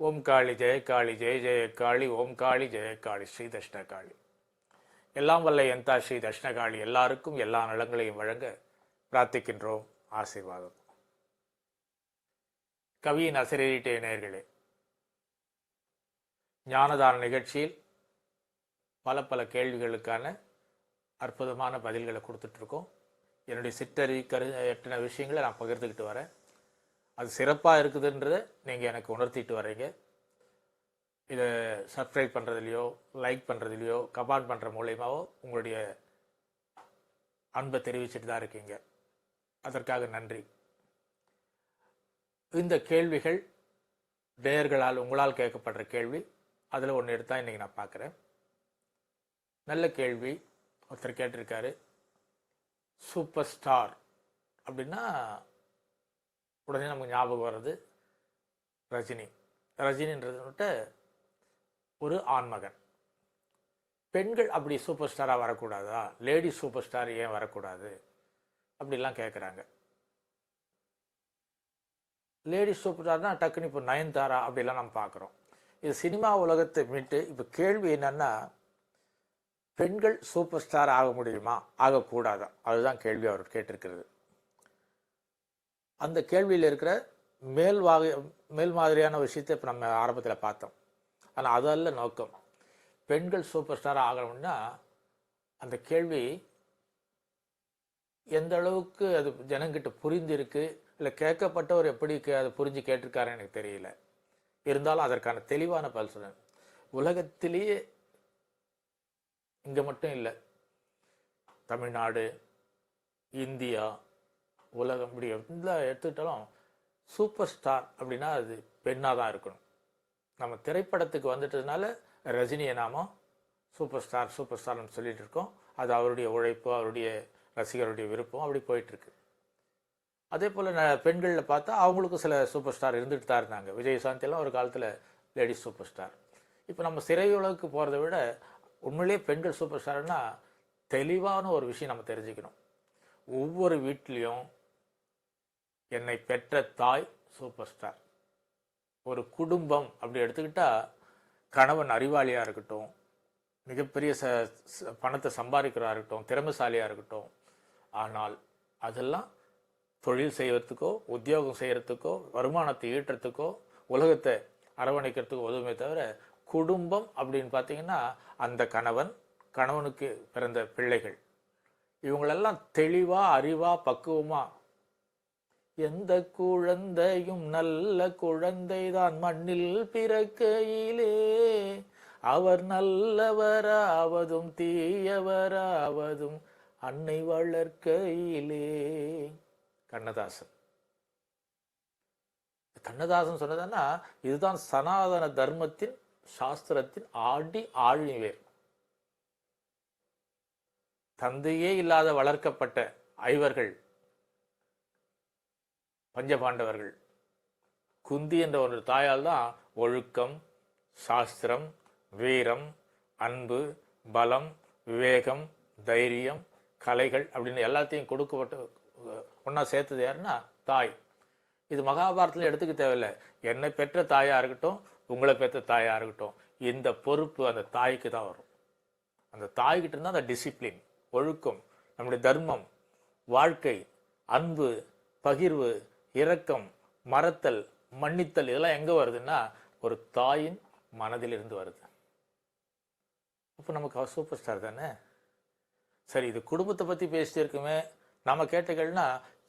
ஓம் காளி ஜெயகாளி ஜெய ஜெயகாளி ஓம் காளி ஜெயகாளி ஸ்ரீ தஷ்ணகாளி எல்லாம் வல்ல எந்தா ஸ்ரீ தஷ்ணகாளி எல்லாருக்கும் எல்லா நலங்களையும் வழங்க பிரார்த்திக்கின்றோம். ஆசீர்வாதம். கவியின் அசிரியட்டே நேர்களே ஞானதான நிகழ்ச்சியில் பல பல கேள்விகளுக்கான அற்புதமான பதில்களை கொடுத்துட்ருக்கோம். என்னுடைய சிற்றறி கரு எட்டின விஷயங்களை நான் பகிர்ந்துக்கிட்டு வரேன். அது சிறப்பாக இருக்குதுன்றதை நீங்கள் எனக்கு உணர்த்திட்டு வர்றீங்க. இதை சப்ஸ்கிரைப் பண்ணுறதுலையோ லைக் பண்ணுறதுலையோ கமெண்ட் பண்ணுற மூலயமாவோ உங்களுடைய அன்பை தெரிவிச்சுட்டு தான் இருக்கீங்க. அதற்காக நன்றி. இந்த கேள்விகள் நேயர்களால் உங்களால் கேட்கப்படுற கேள்வி அதில் ஒன்று எடுத்தால் இன்றைக்கி நான் பார்க்குறேன் நல்ல கேள்வி ஒருத்தர் கேட்டிருக்காரு. சூப்பர் ஸ்டார் அப்படின்னா உடனே நமக்கு ஞாபகம் வர்றது ரஜினி. ரஜினின்றதுட்ட ஒரு ஆண்மகன். பெண்கள் அப்படி சூப்பர் ஸ்டாராக வரக்கூடாதா? லேடி சூப்பர் ஸ்டார் ஏன் வரக்கூடாது? அப்படிலாம் கேட்குறாங்க லேடி சூப்பர் ஸ்டார்னா டக்குன்னு இப்போ நயன்தாரா அப்படிலாம் நம்ம பார்க்குறோம் இது சினிமா உலகத்தை மீட்டு இப்போ கேள்வி என்னென்னா பெண்கள் சூப்பர் ஸ்டார் ஆக முடியுமா? ஆகக்கூடாதா? அதுதான் கேள்வி அவர் கேட்டிருக்கிறது. அந்த கேள்வியில் இருக்கிற மேல் வாக மேல் மாதிரியான விஷயத்தை இப்போ நம்ம ஆரம்பத்தில் பார்த்தோம். ஆனால் அதல்ல நோக்கம். பெண்கள் சூப்பர் ஸ்டார் ஆகணும்னா அந்த கேள்வி எந்த அளவுக்கு அது ஜனங்கிட்ட புரிந்திருக்கு இல்லை கேட்கப்பட்டவர் எப்படி கே அதை புரிஞ்சு கேட்டிருக்காருன்னு எனக்கு தெரியல. இருந்தாலும் அதற்கான தெளிவான பதில் சொல்கிறேன் உலகத்திலேயே இங்கே மட்டும் இல்லை தமிழ்நாடு இந்தியா உலகம் இப்படி எந்த எடுத்துக்கிட்டாலும் சூப்பர் ஸ்டார் அப்படின்னா அது பெண்ணாக தான் இருக்கணும். நம்ம திரைப்படத்துக்கு வந்துட்டதுனால ரஜினியை நாம சூப்பர் ஸ்டார் சூப்பர் ஸ்டார்னு சொல்லிட்டு இருக்கோம். அது அவருடைய உழைப்பு அவருடைய ரசிகருடைய விருப்பம் அப்படி போயிட்டுருக்கு அதே போல் ந பெண்களில் பார்த்தா அவங்களுக்கும் சில சூப்பர் ஸ்டார் இருந்துகிட்டு தான் இருந்தாங்க. விஜயசாந்தியெல்லாம் ஒரு காலத்தில் லேடிஸ் சூப்பர் ஸ்டார். இப்போ நம்ம சிறையுலகுக்கு போகிறத விட உண்மையிலேயே பெண்கள் சூப்பர் ஸ்டார்னால் தெளிவான ஒரு விஷயம் நம்ம தெரிஞ்சுக்கணும். ஒவ்வொரு வீட்லேயும் என்னை பெற்ற தாய் சூப்பர் ஸ்டார். ஒரு குடும்பம் அப்படி எடுத்துக்கிட்டா கணவன் அறிவாளியாக இருக்கட்டும் மிகப்பெரிய ச பணத்தை சம்பாதிக்கிறா இருக்கட்டும் திறமைசாலியாக இருக்கட்டும் ஆனால் அதெல்லாம் தொழில் செய்கிறதுக்கோ உத்தியோகம் செய்கிறதுக்கோ வருமானத்தை ஈட்டுறதுக்கோ உலகத்தை அரவணைக்கிறதுக்கு உதவுமே தவிர குடும்பம் அப்படின்னு பார்த்தீங்கன்னா அந்த கணவன் கணவனுக்கு பிறந்த பிள்ளைகள். இவங்களெல்லாம் தெளிவாக அறிவாக பக்குவமாக எந்த குழந்தையும் நல்ல குழந்தைதான் மண்ணில் பிறக்கையிலே. அவர் நல்லவராவதும் தீயவராவதும் அன்னை வளர்க்கையிலே. கண்ணதாசன். கண்ணதாசன் சொன்னதுன்னா இதுதான் சனாதன தர்மத்தின் சாஸ்திரத்தின் ஆடி ஆழ்நிலை தந்தையே இல்லாத வளர்க்கப்பட்ட ஐவர்கள் பஞ்சபாண்டவர்கள். குந்தி என்ற ஒரு தாயால் தான் ஒழுக்கம் சாஸ்திரம் வீரம் அன்பு பலம் விவேகம் தைரியம் கலைகள் அப்படின்னு எல்லாத்தையும் கொடுக்கப்பட்டு ஒன்றா சேர்த்தது யாருன்னா தாய். இது மகாபாரத்தில் எடுத்துக்க தேவையில்லை. என்னை பெற்ற தாயாக இருக்கட்டும் உங்களை பெற்ற தாயாக இருக்கட்டும் இந்த பொறுப்பு அந்த தாய்க்கு தான் வரும். அந்த தாய்கிட்ட இருந்தால் அந்த டிசிப்ளின் ஒழுக்கம் நம்முடைய தர்மம் வாழ்க்கை அன்பு பகிர்வு இரக்கம் மறத்தல் மன்னித்தல் இதெல்லாம் எங்கே வருதுன்னா ஒரு தாயின் மனதிலிருந்து வருது. அப்போ நமக்கு அவர் சூப்பர் ஸ்டார் தானே? சரி இது குடும்பத்தை பற்றி பேசிட்டு இருக்குமே நம்ம கேட்டகள்னா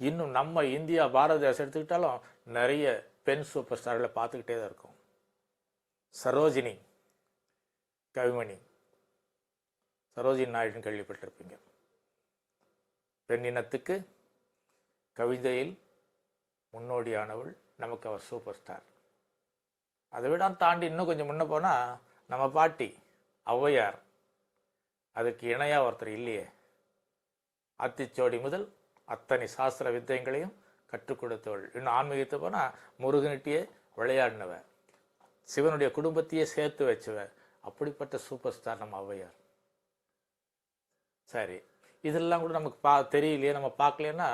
இன்னும் நம்ம இந்தியா பாரத தேசம் எடுத்துக்கிட்டாலும் நிறைய பெண் சூப்பர் ஸ்டார்களை பார்த்துக்கிட்டே தான் இருக்கும். சரோஜினி கவிமணி. சரோஜினி நாயுடுன்னு கேள்விப்பட்டிருப்பீங்க. பெண்ணினத்துக்கு கவிதையில் முன்னோடியானவள் நமக்கு அவர் சூப்பர் ஸ்டார் அதை விட தாண்டி இன்னும் கொஞ்சம் முன்ன போனால் நம்ம பாட்டி ஔவையார். அதுக்கு இணையாக ஒருத்தர் இல்லையே. அத்திச்சோடி முதல் அத்தனை சாஸ்திர வித்தைகளையும் கற்றுக் கொடுத்தவள். இன்னும் ஆன்மீகத்தை போனால் முருகனிட்டியே விளையாடினவ சிவனுடைய குடும்பத்தையே சேர்த்து வச்சவ அப்படிப்பட்ட சூப்பர் ஸ்டார் நம்ம ஔவையார். சரி இதெல்லாம் கூட நமக்கு பா தெரியலையே நம்ம பார்க்கலன்னா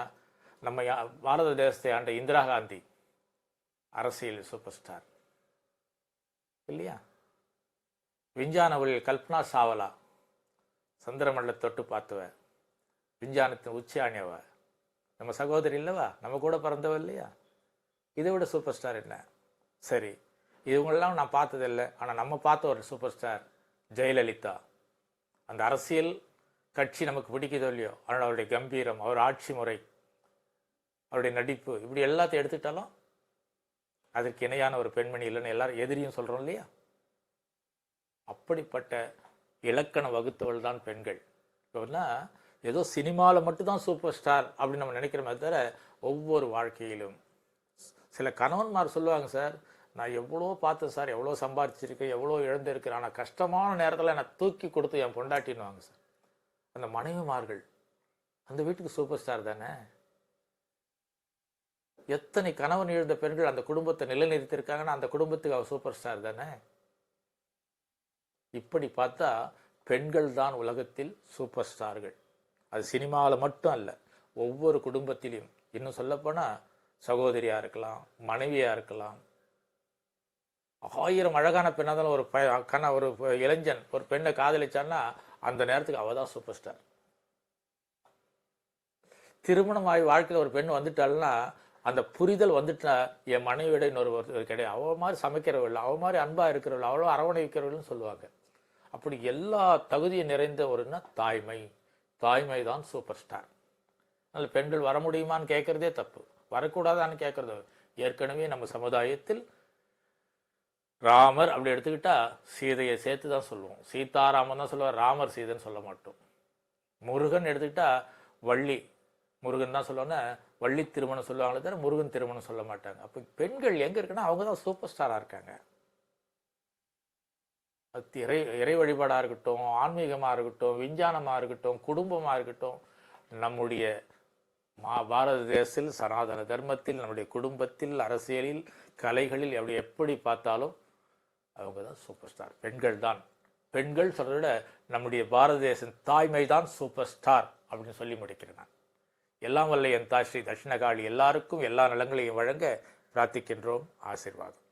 நம்ம யா- பாரத தேசத்தை ஆண்ட இந்திரா காந்தி அரசியல் சூப்பர் ஸ்டார் இல்லையா? விஞ்ஞானவழியில் கல்பனா சாவலா சந்திரமண்டல தொட்டு பார்த்தவ விஞ்ஞானத்தின் உச்சியானியவ. நம்ம சகோதரி இல்லவா? நம்ம கூட பிறந்தவ இல்லையா? இதை விட சூப்பர் ஸ்டார் என்ன? சரி இவங்களெல்லாம் நான் பார்த்ததில்லை ஆனால் நம்ம பார்த்த ஒரு சூப்பர் ஸ்டார் ஜெயலலிதா. அந்த அரசியல் கட்சி நமக்கு பிடிக்குதோ இல்லையோ? ஆனால் அவருடைய கம்பீரம் அவர் ஆட்சி முறை அவருடைய நடிப்பு இப்படி எல்லாத்தையும் எடுத்துக்கிட்டாலும் அதற்கு இணையான ஒரு பெண்மணி இல்லைன்னு எல்லாரும் எதிரியும் சொல்கிறோம் இல்லையா? அப்படிப்பட்ட இலக்கண வகுத்தவள் தான் பெண்கள். இப்போனா ஏதோ சினிமாவில் மட்டும்தான் சூப்பர் ஸ்டார் அப்படின்னு நம்ம நினைக்கிற மாதிரி தவிர ஒவ்வொரு வாழ்க்கையிலும். சில கணவன்மார் சொல்லுவாங்க சார் நான் எவ்வளோ பார்த்தேன் சார். எவ்வளோ சம்பாதிச்சிருக்கேன் எவ்வளோ இழந்திருக்கிறேன். ஆனால் கஷ்டமான நேரத்தில் என்னை தூக்கி கொடுத்து என் பொண்டாட்டின்னுவாங்க சார். அந்த மனைவிமார்கள் அந்த வீட்டுக்கு சூப்பர் ஸ்டார் தானே? எத்தனை கணவன் எழுந்த பெண்கள் அந்த குடும்பத்தை நிலைநிறுத்தியிருக்காங்கன்னா அந்த குடும்பத்துக்கு அவள் சூப்பர் ஸ்டார் தானே? இப்படி பார்த்தா பெண்கள் தான் உலகத்தில் சூப்பர் ஸ்டார்கள் அது சினிமாவில் மட்டும் அல்ல ஒவ்வொரு குடும்பத்திலையும் இன்னும் சொல்லப்போனால் சகோதரியாக இருக்கலாம் மனைவியாக இருக்கலாம். ஆயிரம் அழகான பெண்ணாக தான் ஒரு ப கண ஒரு இளைஞன் ஒரு பெண்ணை காதலிச்சான்னா அந்த நேரத்துக்கு அவள் தான் சூப்பர் ஸ்டார் திருமணம் ஆகி வாழ்க்கையில் ஒரு பெண் வந்துட்டாள்னா அந்த புரிதல் வந்துட்டுனா என் மனைவியோட இன்னொரு ஒருத்தர் கிடையாது. அவ மாதிரி சமைக்கிறவள் அவ மாதிரி அன்பாக இருக்கிறவள் அவ்வளோ அரவணைக்கிறவள்னு சொல்லுவாங்க. அப்படி எல்லா தகுதியும் நிறைந்த ஒருன்னா தாய்மை. தாய்மை தான் சூப்பர் ஸ்டார் அதனால் பெண்கள் வர முடியுமான்னு கேட்குறதே தப்பு. வரக்கூடாதான்னு கேட்குறது ஏற்கனவே நம்ம சமுதாயத்தில் ராமர் அப்படி எடுத்துக்கிட்டா சீதையை சேர்த்து தான் சொல்லுவோம். சீதாராமன் தான் சொல்லுவார் ராமர் சீதைன்னு சொல்ல மாட்டோம். முருகன் எடுத்துக்கிட்டா வள்ளி. முருகன் தான் சொல்லுவாங்க வள்ளி திருமணம் சொல்லுவாங்களே தவிர முருகன் திருமணம் சொல்ல மாட்டாங்க. அப்போ பெண்கள் எங்கே இருக்குன்னா அவங்க தான் சூப்பர் ஸ்டாராக இருக்காங்க. அது இறை இறை வழிபாடாக இருக்கட்டும் ஆன்மீகமாக இருக்கட்டும் விஞ்ஞானமாக இருக்கட்டும் குடும்பமாக இருக்கட்டும் நம்முடைய மா பாரத தேசத்தில் சனாதன தர்மத்தில் நம்முடைய குடும்பத்தில் அரசியலில் கலைகளில் எப்படி எப்படி பார்த்தாலும் அவங்க தான் சூப்பர் ஸ்டார் பெண்கள் தான். பெண்கள் சொல்கிறத விட நம்முடைய பாரத தேசம் தாய்மை தான் சூப்பர் ஸ்டார் அப்படின்னு சொல்லி முடிக்கிறேன் நான் எல்லாம் வல்ல என் தாய் ஸ்ரீ தட்சிணகாளி எல்லாருக்கும் எல்லா நலங்களையும் வழங்க பிரார்த்திக்கின்றோம். ஆசீர்வாதம்.